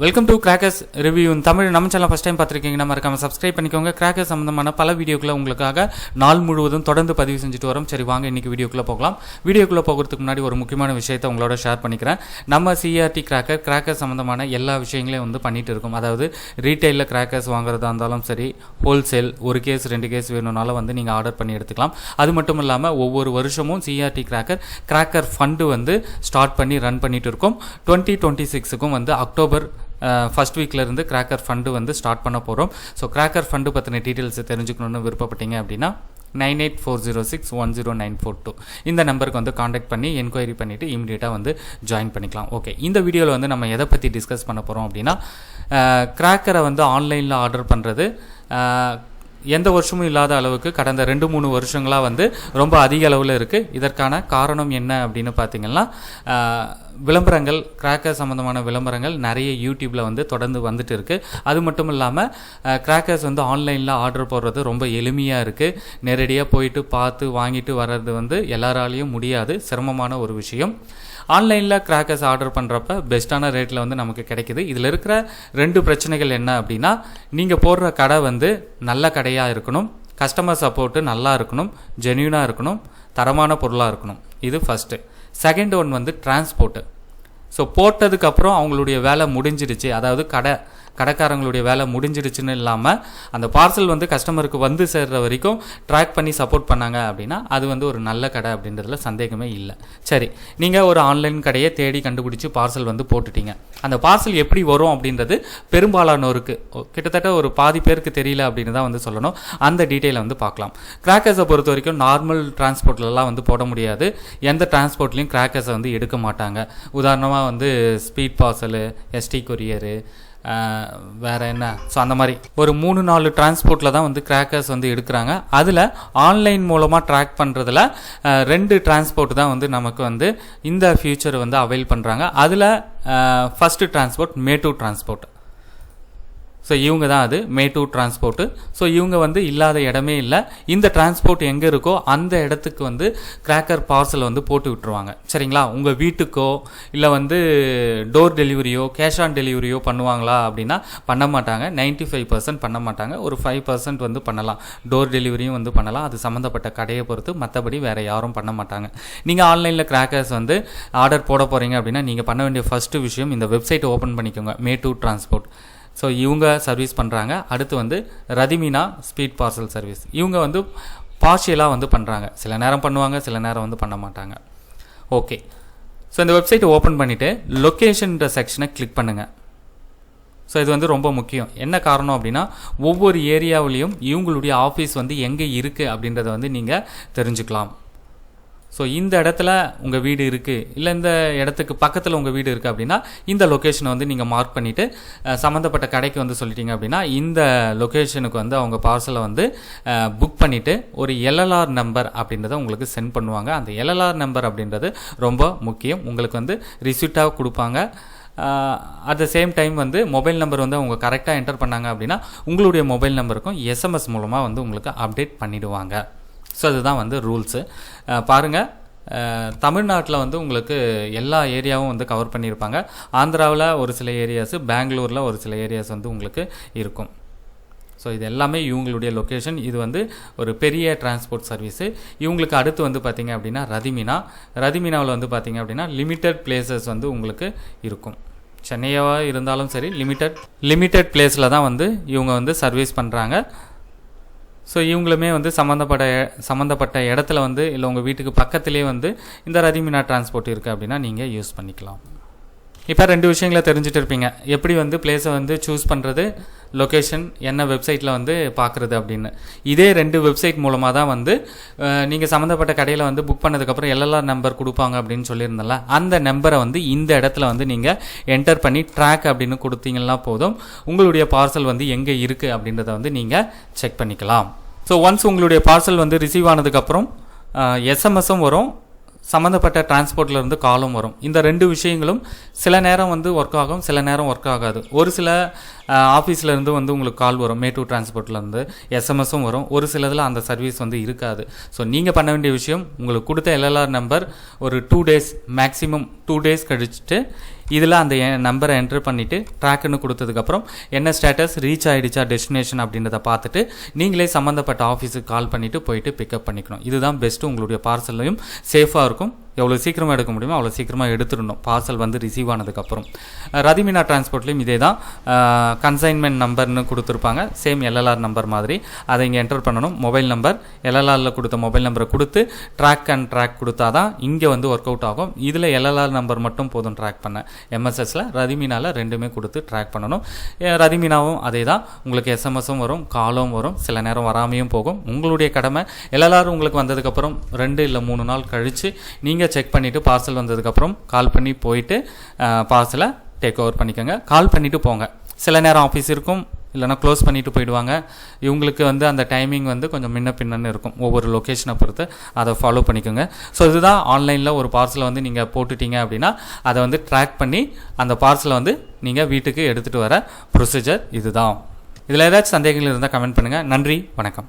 Welcome to crackers review Tamil நம்ம channel first time பார்த்துருக்கீங்கன்னா மறக்காம subscribe பண்ணிக்கோங்க. கிராக்கர் சம்மந்தமான பல வீடியோக்களை உங்களுக்காக நாள் முழுவதும் தொடர்ந்து பதிவு செஞ்சுட்டு வரோம். சரி வாங்க இன்னைக்கு வீடியோக்குள்ளே போகலாம். வீடியோக்குள்ளே போகிறதுக்கு முன்னாடி ஒரு முக்கியமான விஷயத்தை உங்களோட ஷேர் பண்ணிக்கிறேன். நம்ம சிஆர்டி கிராக்கர் கிராக்கர் சம்மந்தமான எல்லா விஷயங்களையும் வந்து பண்ணிட்டு இருக்கோம். அதாவது ரீட்டைலில் கிராக்கர்ஸ் வாங்குறதா இருந்தாலும் சரி ஹோல்சேல் ஒரு கேஸ் ரெண்டு கேஸ் வேணும்னாலும் வந்து நீங்கள் ஆர்டர் பண்ணி எடுத்துக்கலாம். அது மட்டும் இல்லாமல் ஒவ்வொரு வருஷமும் சிஆர்டி கிராக்கர் கிராக்கர் ஃபண்டு வந்து ஸ்டார்ட் பண்ணி ரன் பண்ணிட்டு இருக்கோம். டுவெண்ட்டி டுவெண்ட்டி சிக்ஸுக்கும் வந்து அக்டோபர் ஃபஸ்ட் வீக்லேருந்து கிராக்கர் ஃபண்டு வந்து ஸ்டார்ட் பண்ண போகிறோம் ஸோ கிராக்கர் ஃபண்டு பற்றின டீட்டெயில்ஸ் தெரிஞ்சுக்கணுன்னு விருப்பப்பட்டீங்க அப்படின்னா nine eight four zero six one zero nine four two இந்த நம்பருக்கு வந்து காண்டாக்ட் பண்ணி என்கொயரி பண்ணிவிட்டு இமீடியட்டாக வந்து ஜாயின் பண்ணிக்கலாம். ஓகே இந்த வீடியோவில் வந்து நம்ம எதை பற்றி டிஸ்கஸ் பண்ண போகிறோம் அப்படின்னா கிராக்கரை வந்து ஆன்லைனில் ஆர்டர் பண்ணுறது எந்த வருஷமும் இல்லாத அளவுக்கு கடந்த ரெண்டு மூணு வருஷங்களாக வந்து ரொம்ப அதிக அளவில் இருக்குது இதற்கான காரணம் என்ன அப்படின்னு பார்த்தீங்கன்னா விளம்பரங்கள் கிராக்கர் சம்மந்தமான விளம்பரங்கள் நிறைய யூடியூப்பில் வந்து தொடர்ந்து வந்துட்டு இருக்குது அது மட்டும் இல்லாமல் கிராக்கர்ஸ் வந்து ஆன்லைனில் ஆர்டர் போடுறது ரொம்ப எளிமையாக இருக்குது நேரடியாக போயிட்டு பார்த்து வாங்கிட்டு வர்றது வந்து எல்லாராலையும் முடியாது. சிரமமான ஒரு விஷயம். ஆன்லைனில் கிராக்கர்ஸ் ஆர்டர் பண்ணுறப்ப பெஸ்ட்டான ரேட்டில் வந்து நமக்கு கிடைக்குது. இதில் இருக்கிற ரெண்டு பிரச்சனைகள் என்ன அப்படின்னா நீங்கள் போடுற கடை வந்து நல்ல கடையாக இருக்கணும். கஸ்டமர் சப்போர்ட்டு நல்லா இருக்கணும். ஜென்யூனாக இருக்கணும். தரமான பொருளாக இருக்கணும். இது ஃபஸ்ட்டு செகண்ட் ஒன் வந்து டிரான்ஸ்போர்ட்டு ஸோ போட்டதுக்கப்புறம் அவங்களுடைய வேலை முடிஞ்சிடுச்சு. அதாவது கடை கடைக்காரங்களுடைய வேலை முடிஞ்சிடுச்சுன்னு இல்லாமல் அந்த பார்சல் வந்து கஸ்டமருக்கு வந்து சேர்ற வரைக்கும் ட்ராக் பண்ணி சப்போர்ட் பண்ணாங்க அப்படின்னா அது வந்து ஒரு நல்ல கடை அப்படின்றதுல சந்தேகமே இல்லை. சரி நீங்கள் ஒரு ஆன்லைன் கடையை தேடி கண்டுபிடிச்சி பார்சல் வந்து போட்டுட்டீங்க. அந்த பார்சல் எப்படி வரும் அப்படின்றது பெரும்பாலானோருக்கு ஓ, கிட்டத்தட்ட ஒரு பாதி பேருக்கு தெரியல அப்படின்னு தான் வந்து சொல்லணும். அந்த டீட்டெயிலை வந்து பார்க்கலாம். கிராக்கர்ஸை பொறுத்த வரைக்கும் நார்மல் டிரான்ஸ்போர்ட்லலாம் வந்து போட முடியாது. எந்த டிரான்ஸ்போர்ட்லேயும் கிராக்கர்ஸை வந்து எடுக்க மாட்டாங்க. உதாரணமாக வந்து ஸ்பீட் பார்சலு எஸ்டி கொரியரு வேற என்ன? ஸோ அந்த மாதிரி. ஒரு மூணு நாலு டிரான்ஸ்போர்ட்டில் தான் வந்து கிராக்கர்ஸ் வந்து எடுக்கிறாங்க. அதில் ஆன்லைன் மூலமாக ட்ராக் பண்ணுறதுல ரெண்டு டிரான்ஸ்போர்ட் தான் வந்து நமக்கு வந்து இந்த ஃபியூச்சர் வந்து அவைல் பண்ணுறாங்க அதில் first transport Mettur transport so இவங்க தான் அது மேட்டூ டிரான்ஸ்போர்ட்டு ஸோ இவங்க வந்து இல்லாத இடமே இல்லை. இந்த டிரான்ஸ்போர்ட் எங்கே இருக்கோ அந்த இடத்துக்கு வந்து கிராக்கர் பார்சல் வந்து போட்டு விட்டுருவாங்க. சரிங்களா? உங்கள் வீட்டுக்கோ இல்லை வந்து டோர் டெலிவரியோ கேஷ் ஆன் டெலிவரியோ பண்ணுவாங்களா அப்படின்னா பண்ண மாட்டாங்க. 95% ஃபைவ் பர்சன்ட் பண்ண மாட்டாங்க. ஒரு ஃபைவ் பர்சன்ட் வந்து பண்ணலாம். டோர் டெலிவரியும் வந்து பண்ணலாம். அது சம்மந்தப்பட்ட கடையை பொறுத்து மற்றபடி வேறு யாரும் பண்ண மாட்டாங்க. நீங்கள் ஆன்லைனில் கிராக்கர்ஸ் வந்து ஆர்டர் போட போகிறீங்க அப்படின்னா நீங்கள் பண்ண வேண்டிய ஃபஸ்ட்டு விஷயம் இந்த வெப்சைட் ஓப்பன் பண்ணிக்கோங்க. மேட்டூ டிரான்ஸ்போர்ட் ஸோ இவங்க சர்வீஸ் பண்ணுறாங்க அடுத்து வந்து ரதிமினா ஸ்பீட் பார்சல் சர்வீஸ் இவங்க வந்து பார்ஷியலாக வந்து பண்ணுறாங்க சில நேரம் பண்ணுவாங்க சில நேரம் வந்து பண்ண மாட்டாங்க. ஓகே ஸோ இந்த வெப்சைட்டை ஓப்பன் பண்ணிவிட்டு லொக்கேஷன்ற செக்ஷனை கிளிக் பண்ணுங்கள் ஸோ இது வந்து ரொம்ப முக்கியம். என்ன காரணம் அப்படின்னா ஒவ்வொரு ஏரியாவிலையும் இவங்களுடைய ஆஃபீஸ் வந்து எங்கே இருக்குது அப்படின்றத வந்து நீங்கள் தெரிஞ்சுக்கலாம். ஸோ இந்த இடத்துல உங்கள் வீடு இருக்குது இல்லை இந்த இடத்துக்கு பக்கத்தில் உங்கள் வீடு இருக்குது அப்படின்னா இந்த லொக்கேஷனை வந்து நீங்கள் மார்க் பண்ணிவிட்டு சம்மந்தப்பட்ட கடைக்கு வந்து சொல்லிட்டீங்க அப்படின்னா இந்த லொக்கேஷனுக்கு வந்து அவங்க பார்சலை வந்து புக் பண்ணிவிட்டு ஒரு எல்எல்ஆர் நம்பர் அப்படின்றத உங்களுக்கு சென்ட் பண்ணுவாங்க. அந்த எல்எல்ஆர் நம்பர் அப்படின்றது ரொம்ப முக்கியம். உங்களுக்கு வந்து ரிசிப்டாக கொடுப்பாங்க. அட் த சேம் டைம் வந்து மொபைல் நம்பர் வந்து அவங்க கரெக்டாக என்டர் பண்ணாங்க அப்படின்னா உங்களுடைய மொபைல் நம்பருக்கும் எஸ்எம்எஸ் மூலமாக வந்து உங்களுக்கு அப்டேட் பண்ணிவிடுவாங்க ஸோ அதுதான் வந்து ரூல்ஸு பாருங்கள் தமிழ்நாட்டில் வந்து உங்களுக்கு எல்லா ஏரியாவும் வந்து கவர் பண்ணியிருப்பாங்க. ஆந்திராவில் ஒரு சில ஏரியாஸு பெங்களூரில் ஒரு சில ஏரியாஸ் வந்து உங்களுக்கு இருக்கும். ஸோ இது எல்லாமே இவங்களுடைய லொக்கேஷன் இது வந்து ஒரு பெரிய டிரான்ஸ்போர்ட் சர்வீஸு இவங்களுக்கு அடுத்து வந்து பார்த்திங்க அப்படின்னா ரதிமினா. ரதிமினாவில் வந்து பார்த்திங்க அப்படின்னா லிமிட்டட் பிளேசஸ் வந்து உங்களுக்கு இருக்கும். சென்னையாக இருந்தாலும் சரி லிமிட்டட் லிமிட்டட் பிளேஸில் தான் வந்து இவங்க வந்து சர்வீஸ் பண்ணுறாங்க ஸோ இவங்களுமே வந்து சம்மந்தப்பட்ட சம்மந்தப்பட்ட இடத்துல வந்து இல்லை உங்கள் வீட்டுக்கு பக்கத்துலேயே வந்து இந்த ரதிமினா டிரான்ஸ்போர்ட் இருக்குது அப்படின்னா நீங்கள் யூஸ் பண்ணிக்கலாம். இப்போ ரெண்டு விஷயங்களை தெரிஞ்சுட்டு இருப்பீங்க. எப்படி வந்து பிளேஸை வந்து சூஸ் பண்ணுறது லொக்கேஷன் என்ன வெப்சைட்டில் வந்து பார்க்குறது அப்படின்னு. இதே ரெண்டு வெப்சைட் மூலமாக தான் வந்து நீங்கள் சம்மந்தப்பட்ட கடையில் வந்து புக் பண்ணதுக்கப்புறம் எல்எல்ஆர் நம்பர் கொடுப்பாங்க அப்படின்னு சொல்லியிருந்தல அந்த நம்பரை வந்து இந்த இடத்துல வந்து நீங்கள் என்டர் பண்ணி ட்ராக் அப்படின்னு கொடுத்தீங்கன்னா போதும். உங்களுடைய பார்சல் வந்து எங்கே இருக்குது அப்படின்றத வந்து நீங்கள் செக் பண்ணிக்கலாம். ஸோ ஒன்ஸ் உங்களுடைய பார்சல் வந்து ரிசீவ் ஆனதுக்கப்புறம் எஸ்எம்எஸும் வரும். சம்மந்தப்பட்ட டிரான்ஸ்போர்ட்ல இருந்து காலும் வரும். இந்த ரெண்டு விஷயங்களும் சில நேரம் வந்து ஒர்க் ஆகும் சில நேரம் ஒர்க் ஆகாது. ஒரு சில ஆஃபீஸ்லேருந்து வந்து உங்களுக்கு கால் வரும் மேட்டூர் டிரான்ஸ்போர்ட்லேருந்து எஸ்எம்எஸும் வரும். ஒரு சிலதில் அந்த சர்வீஸ் வந்து இருக்காது. ஸோ நீங்கள் பண்ண வேண்டிய விஷயம் உங்களுக்கு கொடுத்த எல்எல்ஆர் நம்பர் ஒரு two days maximum two days கழிச்சுட்டு இதில் அந்த நம்பரை என்ட்ரு பண்ணிவிட்டு ட்ராக்குன்னு கொடுத்ததுக்கப்புறம் என்ன ஸ்டேட்டஸ் ரீச் ஆகிடுச்சா டெஸ்டினேஷன் அப்படின்றத பார்த்துட்டு நீங்களே சம்மந்தப்பட்ட ஆஃபீஸுக்கு கால் பண்ணிவிட்டு போயிட்டு பிக்கப் பண்ணிக்கணும். இதுதான் பெஸ்ட்டு உங்களுடைய பார்சல்லையும் சேஃபாக இருக்கும். எவ்வளோ சீக்கிரமாக எடுக்க முடியுமோ அவ்வளோ சீக்கிரமாக எடுத்துடணும். பார்சல் வந்து ரிசீவ் ஆனதுக்கப்புறம். ரதிமினா டிரான்ஸ்போர்ட்லேயும் இதே தான் கன்சைன்மெண்ட் நம்பர்னு கொடுத்துருப்பாங்க. சேம் எல்எல்ஆர் நம்பர் மாதிரி. அதை இங்கே என்டர் பண்ணணும். மொபைல் நம்பர் எல்எல்ஆரில் கொடுத்த மொபைல் நம்பரை கொடுத்து ட்ராக் அண்ட் ட்ராக் கொடுத்தா தான் இங்கே வந்து ஒர்க் அவுட் ஆகும். இதில் எல்எல்ஆர் நம்பர் மட்டும் போதும் ட்ராக் பண்ண. எம்எஸ்எஸில் ரதிமினாவில் ரெண்டுமே கொடுத்து ட்ராக் பண்ணணும். ரதிமினாவும் அதே தான் உங்களுக்கு எஸ்எம்எஸும் வரும் காலும் வரும் சில நேரம் வராமையும் போகும். உங்களுடைய கடமை எல்எல்ஆர் உங்களுக்கு வந்ததுக்கப்புறம் ரெண்டு இல்லை மூணு நாள் கழித்து நீங்கள் செக் பண்ணிவிட்டு பார்சல் வந்ததுக்கப்புறம் கால் பண்ணி போயிட்டு பார்சலை டேக் ஓவர் பண்ணிக்கோங்க. கால் பண்ணிவிட்டு போங்க. சில நேரம் ஆஃபீஸ் இருக்கும் இல்லைனா க்ளோஸ் பண்ணிட்டு போயிடுவாங்க. இவங்களுக்கு வந்து அந்த டைமிங் வந்து கொஞ்சம் முன்ன பின்னன்னு இருக்கும். ஒவ்வொரு லொக்கேஷனை பொறுத்து அதை ஃபாலோ பண்ணிக்கோங்க. ஸோ இதுதான் ஆன்லைனில் ஒரு பார்சலை வந்து நீங்கள் போட்டுட்டீங்க அப்படின்னா அதை வந்து ட்ராக் பண்ணி அந்த பார்சலை வந்து நீங்கள் வீட்டுக்கு எடுத்துகிட்டு வர ப்ரொசீஜர் இதுதான். இதில் ஏதாச்சும் சந்தேகங்கள் இருந்தால் கமெண்ட் பண்ணுங்கள் நன்றி வணக்கம்.